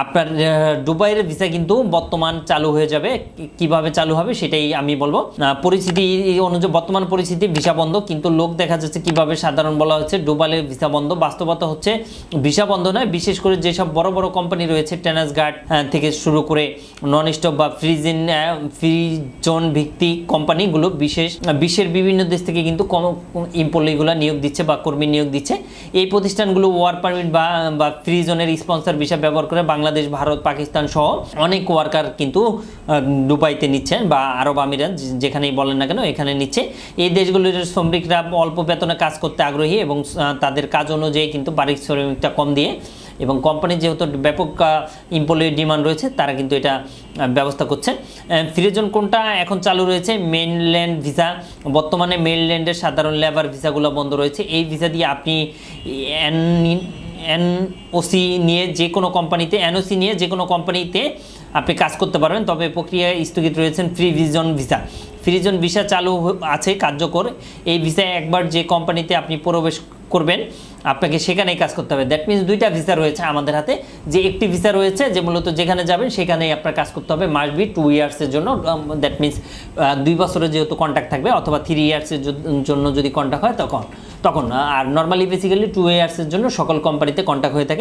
আপনার দুবাইয়ের ভিসা কিন্তু বর্তমান চালু হয়ে যাবে। কীভাবে চালু হবে সেটাই আমি বলব। পরিস্থিতি অনুযায়ী বর্তমান পরিস্থিতি ভিসা বন্ধ, কিন্তু লোক দেখা যাচ্ছে কীভাবে সাধারণ বলা হচ্ছে ডুবাইয়ের ভিসা বন্ধ। বাস্তবতা হচ্ছে ভিসা বন্ধ নয়, বিশেষ করে যেসব বড় বড় কোম্পানি রয়েছে টেনাস গার্ড থেকে শুরু করে নন স্টপ বা ফ্রিজিন ফ্রি জোন ভিত্তিক কোম্পানিগুলো বিশেষ, বিশ্বের বিভিন্ন দেশ থেকে কিন্তু কম এমপ্লয়িগুলো নিয়োগ দিচ্ছে বা কর্মী নিয়োগ দিচ্ছে। এই প্রতিষ্ঠানগুলো ওয়ার পারমিট বা বা ফ্রি জোনের স্পন্সর ভিসা ব্যবহার করে বাংলাদেশ, ভারত, পাকিস্তান সহ অনেক ওয়ার্কার কিন্তু দুবাইতে নিচ্ছেন বা আরব আমিরাত যেখানেই বলেন না কেন, এখানে নিচ্ছে। এই দেশগুলির শ্রমিকরা অল্প বেতনে কাজ করতে আগ্রহী এবং তাদের কাজ অনুযায়ী কিন্তু পারিশ্রমিকটা কম দিয়ে এবং কোম্পানির যেহেতু ব্যাপক এমপ্লয়ি ডিমান্ড রয়েছে, তারা কিন্তু এটা ব্যবস্থা করছে ফ্রিজন কোনটা এখন চালু রয়েছে? মেইনল্যান্ড ভিসা বর্তমানে মেইনল্যান্ডের সাধারণ লেবার ভিসাগুলো বন্ধ রয়েছে। এই ভিসা দিয়ে আপনি এনওসি নিয়ে যে কোনো কোম্পানিতে, এনওসি নিয়ে যে কোনো কোম্পানিতে আপনি কাজ করতে পারবেন। তবে প্রক্রিয়ায় স্থগিত রয়েছেন ফ্রি ভিজন ভিসা। ফ্রিজন ভিসা চালু আছে, কার্যকর। এই ভিসায় একবার যে কোম্পানিতে আপনি প্রবেশ করবেন, আপনাকে সেখানেই কাজ করতে হবে। দ্যাট মিনস দুইটা ভিসা রয়েছে আমাদের হাতে। যে একটি ভিসা রয়েছে, যে মূলত যেখানে যাবেন, সেখানেই আপনার কাজ করতে হবে মাস্ট বি টু ইয়ার্সের জন্য। দ্যাট মিনস দুই বছরের যেহেতু কন্ট্যাক্ট থাকবে, অথবা থ্রি ইয়ার্সের জন্য যদি কন্ট্যাক্ট হয়, তখন তখন আর নর্মালি বেসিক্যালি টু ইয়ার্সের জন্য সকল কোম্পানিতে কন্ট্যাক্ট হয়ে থাকে।